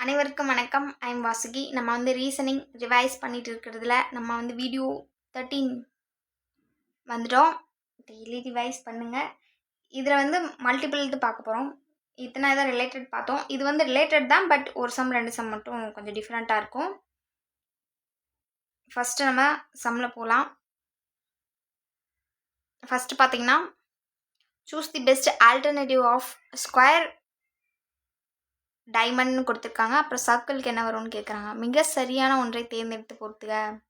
அனைவருக்கும் வணக்கம். ஐம் வாசுகி. நம்ம வந்து ரீசனிங் ரிவைஸ் பண்ணிட்டு இருக்கிறதுல நம்ம வந்து வீடியோ தேர்ட்டீன் வந்துட்டோம். டெய்லி ரிவைஸ் பண்ணுங்கள் இதில் வந்து மல்டிபிள் இது பார்க்க போகிறோம் இத்தனை இதை ரிலேட்டட் பார்த்தோம். இது வந்து ரிலேட்டட் தான் பட் ஒரு சம் ரெண்டு சம் மட்டும் கொஞ்சம் டிஃப்ரெண்ட்டாக இருக்கும். ஃபஸ்ட்டு நம்ம சம்மில் போகலாம் ஃபஸ்ட்டு பார்த்தீங்கன்னா choose the best alternative of square டைமண்ட்னு கொடுத்துருக்காங்க. அப்புறம் சர்க்கிளுக்கு என்ன வரும்னு கேட்குறாங்க மிக சரியான ஒன்றை தேர்ந்தெடுத்து பொறுத்துக.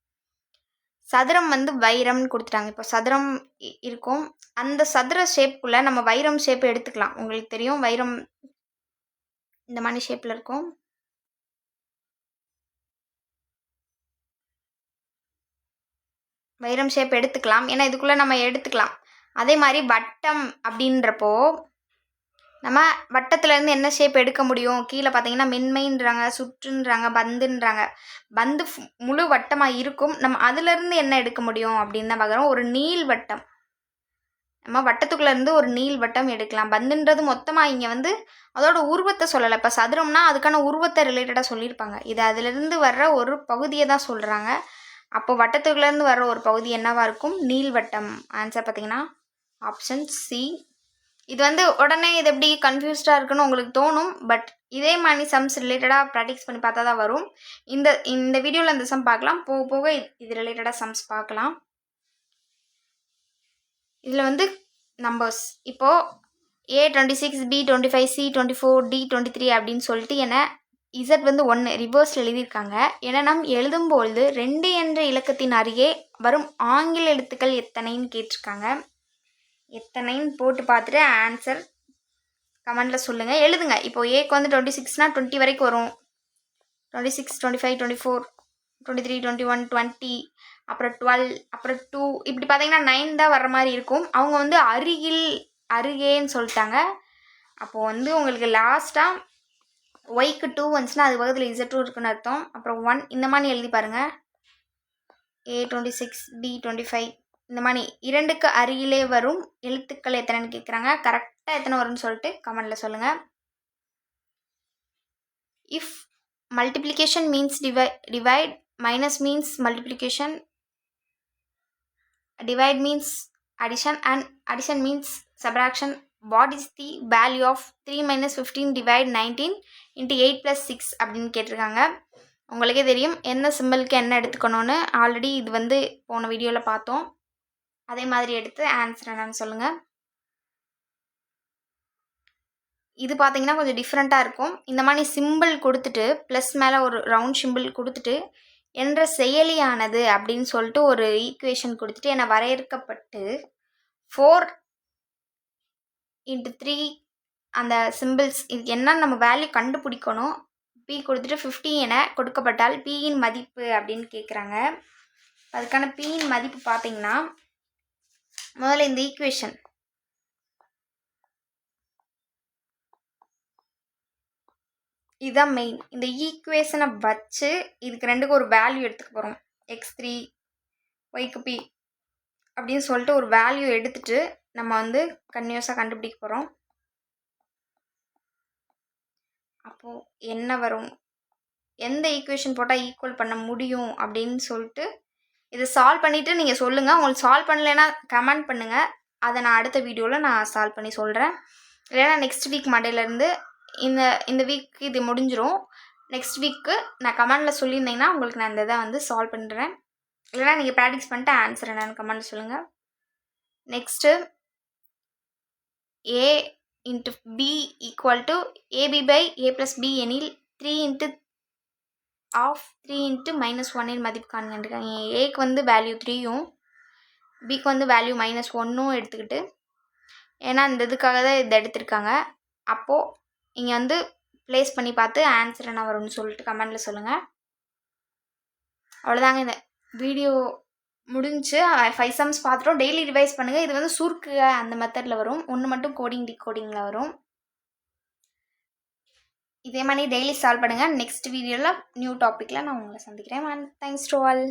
சதுரம் வந்து வைரம்னு கொடுத்துட்டாங்க. இப்போ சதுரம் இ- இருக்கும். அந்த சதுர ஷேப்புக்குள்ளே நம்ம வைரம் ஷேப் எடுத்துக்கலாம். உங்களுக்கு தெரியும் வைரம் இந்த மாதிரி ஷேப்பில் இருக்கும். வைரம் ஷேப் எடுத்துக்கலாம். ஏன்னா இதுக்குள்ளே நம்ம எடுத்துக்கலாம். அதே மாதிரி வட்டம் அப்படின்றப்போ நம்ம வட்டத்துலேருந்து என்ன ஷேப் எடுக்க முடியும்? கீழே பார்த்தீங்கன்னா மென்மைன்றாங்க சுற்றுன்றாங்க பந்துன்றாங்க. பந்து முழு வட்டமாக இருக்கும். நம்ம அதுலேருந்து என்ன எடுக்க முடியும் அப்படின்னு தான் பார்க்குறோம். ஒரு நீள் வட்டம். நம்ம வட்டத்துக்குள்ளேருந்து ஒரு நீள் வட்டம் எடுக்கலாம். பந்துன்றது மொத்தமாக இங்கே வந்து அதோட உருவத்தை சொல்லலை. இப்போ சதுரம்னா அதுக்கான உருவத்தை ரிலேட்டடாக சொல்லியிருப்பாங்க. இது அதிலிருந்து வர்ற ஒரு பகுதியை தான் சொல்கிறாங்க அப்போ வட்டத்துக்குள்ளேருந்து வர்ற ஒரு பகுதி என்னவாக இருக்கும்? நீள்வட்டம் ஆன்சர் பார்த்தீங்கன்னா ஆப்ஷன் சி இது வந்து உடனே இது எப்படி கன்ஃபியூஸ்டாக இருக்குன்னு உங்களுக்கு தோணும் பட் இதே மாதிரி சம்ஸ் ரிலேட்டடாக ப்ராக்டிஸ் பண்ணி பார்த்தா தான் வரும். இந்த இந்த வீடியோவில் இந்த சம் பார்க்கலாம். போக போக இது- ரிலேட்டடாக சம்ஸ் பார்க்கலாம். இதில் வந்து நம்பர்ஸ் இப்போது A twenty six B twenty five C twenty four D twenty three அப்படின்னு சொல்லிட்டு என்ன இசட் வந்து ஒன்று ரிவர்ஸில் எழுதியிருக்காங்க. ஏன்னா நாம் எழுதும்பொழுது ரெண்டு என்ற இலக்கத்தின் அருகே வரும் ஆங்கில எழுத்துக்கள் எத்தனைன்னு கேட்டிருக்காங்க. எத்தனைன்னு போட்டு பார்த்துட்டு ஆன்சர் கமெண்டில் சொல்லுங்கள் எழுதுங்க. இப்போ ஏக்கு வந்து டுவெண்ட்டி சிக்ஸ்னால் டுவெண்ட்டி வரைக்கும் வரும். Twenty six twenty five twenty four twenty three twenty one twenty அப்புறம் டுவெல் அப்புறம் டூ இப்படி பார்த்தீங்கன்னா நைன் தான் வர்ற மாதிரி இருக்கும். அவங்க வந்து அருகில் அருகேன்னு சொல்லிட்டாங்க. அப்போது வந்து உங்களுக்கு லாஸ்ட்டாக ஒய்க்கு டூ வந்துச்சுன்னா அது பக்கத்தில் இசட் டூ இருக்குன்னு அர்த்தம். அப்புறம் ஒன் இந்த மாதிரி எழுதி பாருங்கள் A twenty six B twenty five இந்த மாதிரி இரண்டுக்கு அருகிலே வரும் எழுத்துக்கள் எத்தனைன்னு கேட்குறாங்க கரெக்டாக எத்தனை வரும்னு சொல்லிட்டு கமெண்டில் சொல்லுங்கள் if multiplication means div divide minus means multiplication divide means addition and addition means subtraction what is the value of three minus fifteen divide nineteen into eight plus six அப்படின்னு கேட்டிருக்காங்க. உங்களுக்கே தெரியும். என்ன சிம்பிளுக்கு என்ன எடுத்துக்கணும்னு? ஆல்ரெடி இது வந்து போன வீடியோவில் பார்த்தோம். அதே மாதிரி எடுத்து ஆன்சர் என்னன்னு சொல்லுங்கள் இது பார்த்தீங்கன்னா கொஞ்சம் டிஃப்ரெண்ட்டாக இருக்கும். இந்த மாதிரி சிம்பிள் கொடுத்துட்டு ப்ளஸ் மேலே ஒரு ரவுண்ட் சிம்பிள் கொடுத்துட்டு என்ற செயலியானது அப்படின்னு சொல்லிட்டு ஒரு ஈக்குவேஷன் கொடுத்துட்டு என்னை வரையறுக்கப்பட்டு ஃபோர் இன்ட்டு த்ரீ அந்த சிம்பிள்ஸ் இதுக்கு என்ன நம்ம வேல்யூ கண்டுபிடிக்கணும். பி கொடுத்துட்டு ஃபிஃப்டி என கொடுக்கப்பட்டால் பியின் மதிப்பு அப்படின்னு கேட்குறாங்க அதுக்கான பியின் மதிப்பு பார்த்தீங்கன்னா முதல்ல இந்த ஈக்குவேஷன் இதுதான் மெயின் இந்த ஈக்குவேஷனை வச்சு இதுக்கு ரெண்டுக்கு ஒரு வேல்யூ எடுத்துக்க போகிறோம் எக்ஸ் த்ரீ ஒய்க்கு பி அப்படின்னு சொல்லிட்டு ஒரு வேல்யூ எடுத்துட்டு நம்ம வந்து கன்யூஸாக கண்டுபிடிக்க போகிறோம் அப்போது என்ன வரும்? எந்த ஈக்குவேஷன் போட்டால் ஈக்குவல் பண்ண முடியும் அப்படின்னு சொல்லிட்டு இதை சால்வ் பண்ணிவிட்டு நீங்கள் சொல்லுங்கள் உங்களுக்கு சால்வ் பண்ணலைன்னா கமெண்ட் பண்ணுங்கள் அதை நான் அடுத்த வீடியோவில் நான் சால்வ் பண்ணி சொல்கிறேன் இல்லைன்னா நெக்ஸ்ட் வீக் மண்டேலேருந்து இந்த இந்த வீக் இது முடிஞ்சிடும் நெக்ஸ்ட் வீக்கு நான் கமெண்டில் சொல்லியிருந்தீங்கன்னா உங்களுக்கு நான் இந்த இதை வந்து சால்வ் பண்ணுறேன் இல்லைனா நீங்கள் ப்ராக்டிஸ் பண்ணிட்டு ஆன்சர் என்னென்னு கமெண்ட் சொல்லுங்கள் next A into B equal to AB by A plus B எனில் three into of three into minus ஒன்னின் மதிப்பு காண்கின்றாங்க ஏக்கு வந்து வேல்யூ த்ரீயும் பிக்கு வந்து வேல்யூ மைனஸ் ஒன்றும் எடுத்துக்கிட்டு ஏன்னா இந்த இதுக்காக தான் இதை எடுத்திருக்காங்க. அப்போது இங்கே வந்து ப்ளேஸ் பண்ணி பார்த்து ஆன்சர் என்ன வரும்னு சொல்லிட்டு கமெண்டில் சொல்லுங்கள் அவ்வளோதாங்க இந்த வீடியோ முடிஞ்சு ஃபைவ் சம்ஸ் பார்த்துட்டோம். டெய்லி ரிவைஸ் பண்ணுங்கள் இது வந்து சுருக்கு அந்த மெத்தடில் வரும். ஒன்று மட்டும் கோடிங் டிகோடிங்கில் வரும். இதே மாதிரி டெய்லி சால்வ் பண்ணுங்கள் நெக்ஸ்ட் வீடியோவில் நியூ டாப்பிக்கில் நான் உங்களை சந்திக்கிறேன். Thanks to all